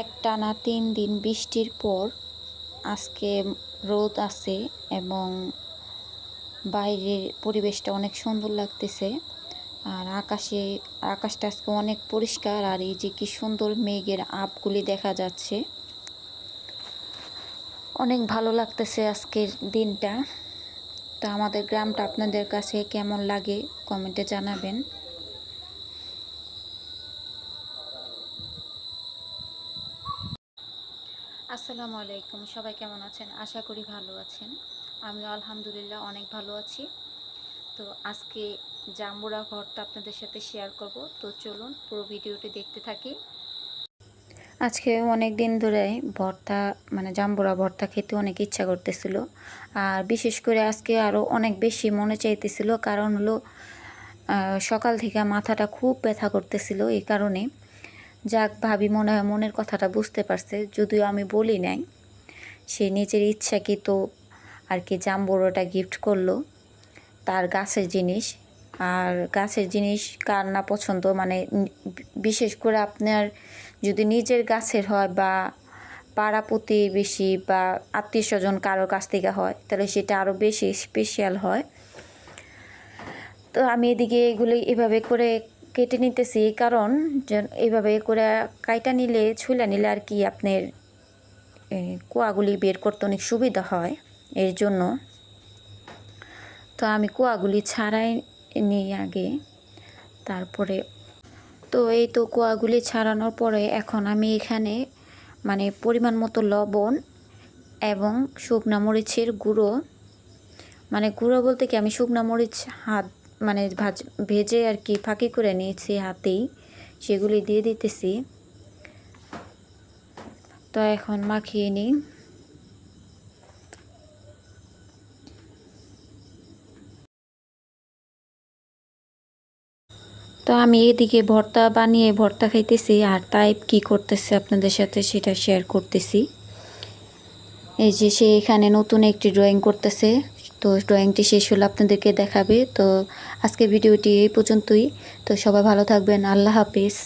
এক টানা তিন দিন বৃষ্টির পর আজকে রোদ আছে এবং বাইরের পরিবেশটা অনেক সুন্দর লাগতেছে। আর আকাশে, আকাশটা আজকে অনেক পরিষ্কার আর এই যে কি সুন্দর মেঘের আপগুলি দেখা যাচ্ছে। অনেক ভালো লাগতেছে আজকের দিনটা। তো আমাদের গ্রামটা আপনাদের কাছে কেমন লাগে কমেন্টে জানাবেন। আসসালামু আলাইকুম, সবাই কেমন আছেন? আশা করি ভালো আছেন। আমি আলহামদুলিল্লাহ অনেক ভালো আছি। তো আজকে জাম্বুরা ঘরটা আপনাদের সাথে শেয়ার করব। তো চলুন পুরো ভিডিওটি দেখতে থাকি। আজকে অনেক দিন ধরে ভর্তা মানে জাম্বুরা ভর্তা খেতে অনেক ইচ্ছা করতেছিল। আর বিশেষ করে আজকে আরও অনেক বেশি মনে চাইতেছিল। কারণ হলো সকাল থেকে মাথাটা খুব ব্যথা করতেছিল এই কারণে। যাক ভাবি, মনে হয় মনের কথাটা বুঝতে পারছে, যদিও আমি বলি নাই। সে নিজের ইচ্ছাকৃত আর কি জাম্বুরাটা গিফট করল, তার গাছের জিনিস। আর গাছের জিনিস কার না পছন্দ মানে বিশেষ করে আপনার যদি নিজের গাছের হয় বা পাড়া প্রতিবেশী বা আত্মীয় স্বজন কারোর কাছ থেকে হয়, তাহলে সেটা আরও বেশি স্পেশাল হয়। তো আমি এদিকে এগুলি এভাবে করে কেটে নিতেছি, কারণ এইভাবে করে কাইটা নিলে ছুলে নিলে আর কি আপনার কোয়াগুলি বের করতে অনেক সুবিধা হয়। এর জন্য তো আমি কুয়াগুলি ছাড়াই নিই আগে, তারপরে তো এই তো কুয়াগুলি ছাড়ানোর পরে এখন আমি এখানে মানে পরিমাণ মতো লবণ এবং শুকনা মরিচের গুঁড়ো মানে গুঁড়ো বলতে কি আমি শুকনা মরিচ হাত মানে ভাজ, ভেজে আর কি ফাঁকি করে নিয়েছি হাতেই। সেগুলি দিয়ে দিতেছি। তো এখন মাখিয়ে নিই। তো আমি এদিকে ভর্তা বানিয়ে ভর্তা খাইতেছি, আর তাই কি করতেছে আপনাদের সাথে সেটা শেয়ার করতেছি। এই যে সে এখানে নতুন একটি ড্রয়িং করতেছে। তো ড্রয়িংটি শেষ হলে আপনাদেরকে দেখাবে। তো আজকে ভিডিওটি এই পর্যন্তই। তো সবাই ভালো থাকবেন। আল্লাহ হাফিজ।